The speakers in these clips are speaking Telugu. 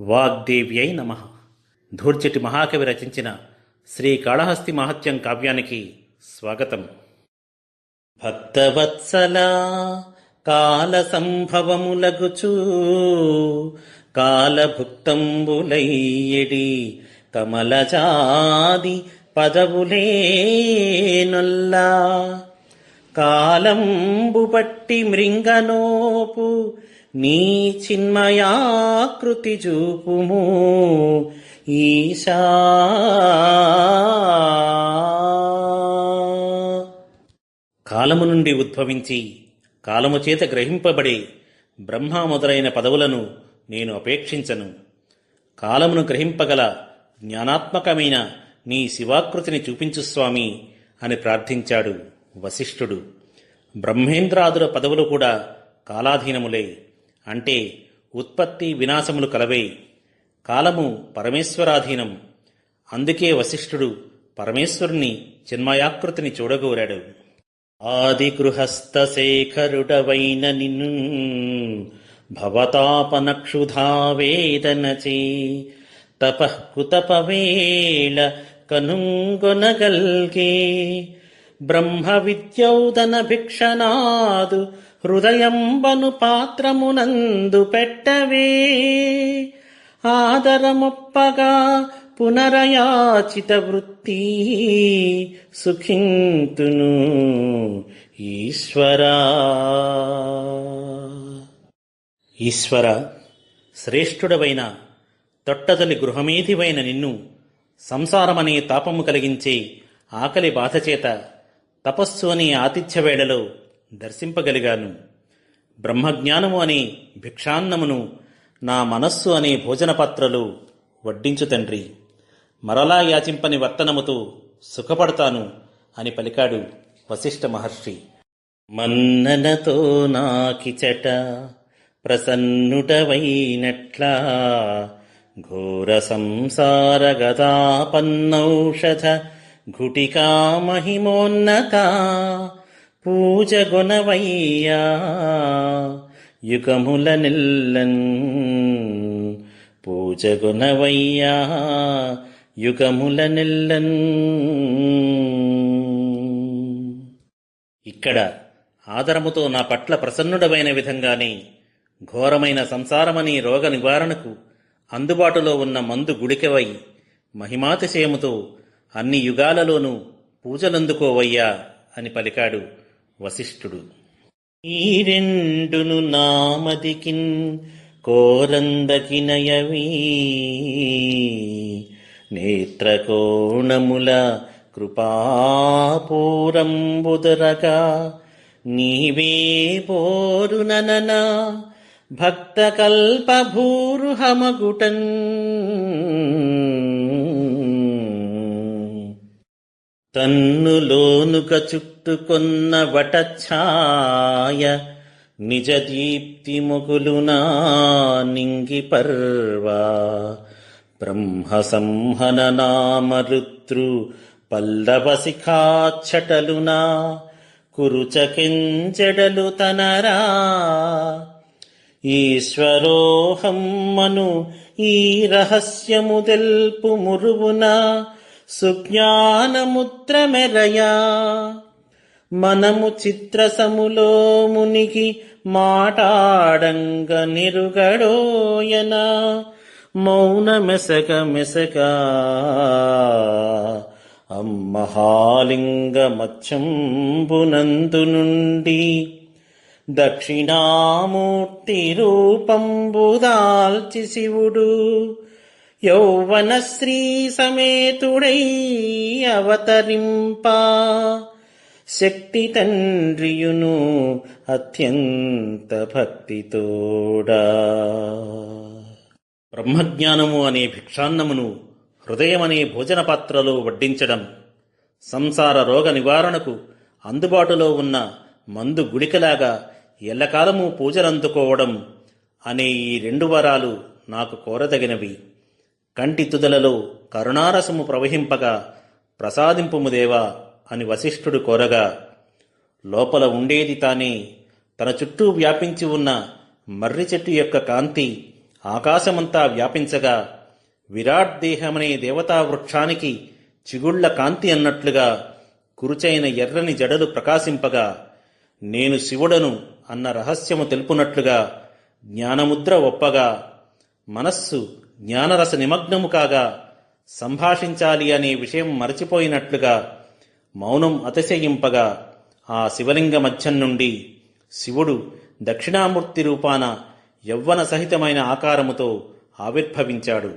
వాగ్దేవ్యై నమ. ధూర్చటి మహాకవి రచించిన శ్రీ కాళహస్తి మహత్యం కావ్యానికి స్వాగతం. భక్తవత్సల కాల సంభవములగుచూ కాలభుక్తంబులయ్యడి కమలజాది పదవులే నొల్లా కాలంబు పట్టి మృంగనోపు నీ చిన్మయాకృతి చూపుము ఈశా. కాలము నుండి ఉద్భవించి కాలము చేత గ్రహింపబడే బ్రహ్మ మొదలైన పదవులను నేను అపేక్షించను. కాలమును గ్రహింపగల జ్ఞానాత్మకమైన నీ శివాకృతిని చూపించు స్వామి అని ప్రార్థించాడు. వశిష్ఠుడు. బ్రహ్మేంద్రాదుల పదవులు కూడా కాలాధీనములే. అంటే ఉత్పత్తి వినాశములు కలవే. కాలము పరమేశ్వరాధీనం. అందుకే వశిష్ఠుడు పరమేశ్వరుని చిన్మయాకృతిని చూడగోరాడు. ఆది గృహస్థ శేఖరుడవైన నిన్ను భవతాపనక్షుధా వేదనచే తపఃకుతపవేళ కనుంగొనగల్గే. బ్రహ్మ విద్యౌదన భిక్షనాదు హృదయంబను పాత్రమునందు పెట్టవే. ఆదరమొప్పగా పునరయాచిత వృత్తి సుఖింతును ఈశ్వరా. ఈశ్వర శ్రేష్ఠుడవైన తొట్టదలి గృహమేధివైన నిన్ను సంసారమనే తాపము కలిగించే ఆకలి బాధచేత తపస్సు అనే ఆతిథ్య వేళలో దర్శింపగలిగాను. బ్రహ్మజ్ఞానము అనే భిక్షాన్నమును నా మనస్సు అనే భోజనపాత్రలు వడ్డించు తండ్రి. మరలా యాచింపని వర్తనముతో సుఖపడతాను అని పలికాడు వశిష్ఠ మహర్షి. మన్ననతో నాకిచట ప్రసన్నుటవైనట్లా ఘోర సంసార గదాపన్నౌషధ ఘుటికా మహిమోన్నత పూజగొనవయ్యా యుగముల నిల్లన్ పూజగొనవయ్యా యుగముల నిల్లన్ ఇక్కడ ఆదరముతో నా పట్ల ప్రసన్నుడమైన విధంగానే ఘోరమైన సంసారమని రోగ నివారణకు అందుబాటులో ఉన్న మందు గుడికెవై మహిమాతిశయముతో అన్ని యుగాలలోనూ పూజలందుకోవయ్యా అని పలికాడు వశిష్ఠుడు. ఈ రెండును నామదికిన్ కోరందకినయవీ. నేత్రకోణముల కృపాపూరంబుదరగా. నీవే పోరుననన భక్త కల్పభూరుహమగుటన్ తన్నులోనుక చుట్టుకొన్న వటఛాయ నిజ దీప్తి మొగులునా నింగి పర్వా. బ్రహ్మ సంహన నామరుద్రు పల్లవ శిఖాచ్చటలునా కురుచకెంచెడలు తనరా. ఈశ్వరోహమ్మను ఈ రహస్యము తెల్పు మురువునా సుజ్ఞానముత్రమెరయా మనము చిత్రసములో మునిగి మాటాడంగ నిరుగడోయన. మౌన మెసక మెసక అమ్మహాలింగ మచ్చంబునందు నుండి దక్షిణామూర్తి రూపంబుదాల్చి శివుడు యౌవన శ్రీ సమేతుడై అవతరింపా. శక్తి తండ్రియును అత్యంత భక్తితోడా. బ్రహ్మజ్ఞానము అనే భిక్షాన్నమును హృదయమనే భోజన పాత్రలో వడ్డించడం సంసార రోగ నివారణకు అందుబాటులో ఉన్న మందు గుడికలాగా ఎల్లకాలము పూజలందుకోవడం అనే ఈ రెండు వరాలు నాకు కోరదగినవి. కంటి తుదలలో కరుణారసము ప్రవహింపగా ప్రసాదింపుముదేవా అని వశిష్ఠుడు కోరగా లోపల ఉండేది తానే తన చుట్టూ వ్యాపించి ఉన్న మర్రి చెట్టు యొక్క కాంతి ఆకాశమంతా వ్యాపించగా విరాట్ దేహమనే దేవతా వృక్షానికి చిగుళ్ళ కాంతి అన్నట్లుగా కురుచైన ఎర్రని జడలు ప్రకాశింపగా నేను శివుడను అన్న రహస్యము తెలుపునట్లుగా జ్ఞానముద్ర ఒప్పగా మనస్సు జ్ఞానరస నిమగ్నము కాగా సంభాషించాలి అనే విషయం మరచిపోయినట్లుగా మౌనం అతిశయింపగా ఆ శివలింగ మధ్యం నుండి శివుడు దక్షిణామూర్తి రూపాన యవ్వన సహితమైన ఆకారముతో ఆవిర్భవించాడు.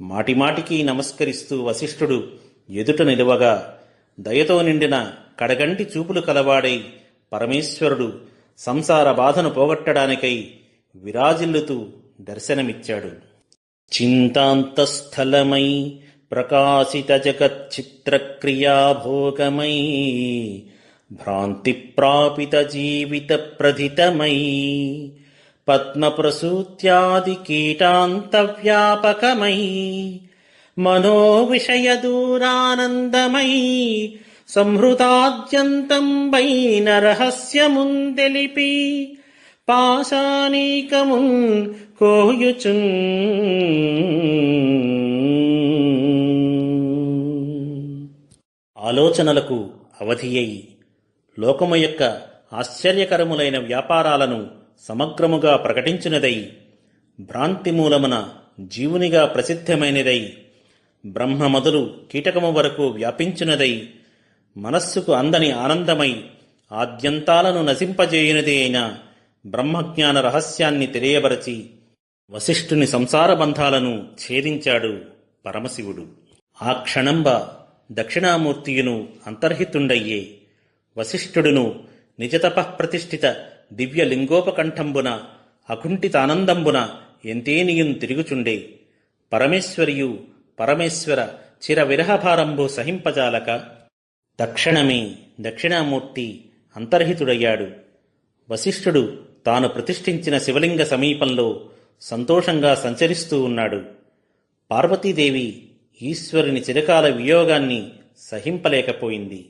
మాటిమాటికి నమస్కరిస్తూ వశిష్ఠుడు ఎదుట నిలువగా దయతో నిండిన కడగంటి చూపులు కలవాడై పరమేశ్వరుడు సంసార బాధను పోగొట్టడానికై విరాజిల్లుతూ దర్శనమిచ్చాడు. చింతాంతస్థలమై ప్రకాశిత జగచ్చిత్రక్రియాభోగమై భ్రాంతి ప్రాపిత జీవిత ప్రధితమై పద్మప్రసూత్యాది కీటాంతవ్యాపకమై మనో విషయ దూరానందమై సంహృతాద్యంతం వైన రహస్యముందెలిపి పాశానీకమున్ కోయుచున్. ఆలోచనలకు అవధియై లోకము యొక్క ఆశ్చర్యకరములైన వ్యాపారాలను సమగ్రముగా ప్రకటించినదై భ్రాంతి మూలమున జీవునిగా ప్రసిద్ధమైనదై బ్రహ్మ మొదలు కీటకము వరకు వ్యాపించినదై మనస్సుకు అందని ఆనందమై ఆద్యంతాలను నశింపజేయునదే అయిన బ్రహ్మజ్ఞాన రహస్యాన్ని తెలియబరచి వశిష్ఠుని సంసార బంధాలను ఛేదించాడు పరమశివుడు. ఆ క్షణంబ దక్షిణామూర్తియును అంతర్హితుండయ్యే వశిష్ఠుడును నిజతపః ప్రతిష్ఠిత దివ్య లింగోపకంఠంబున అకుంఠితానందంబున ఎంతేనియున్ తిరుగుచుండే. పరమేశ్వరియు పరమేశ్వర చిర విరహభారంభు సహింపజాలక తక్షణమే దక్షిణామూర్తి అంతర్హితుడయ్యాడు. వశిష్ఠుడు తాను ప్రతిష్ఠించిన శివలింగ సమీపంలో సంతోషంగా సంచరిస్తూ ఉన్నాడు. పార్వతీదేవి ఈశ్వరుని చిరకాల వియోగాన్ని సహింపలేకపోయింది.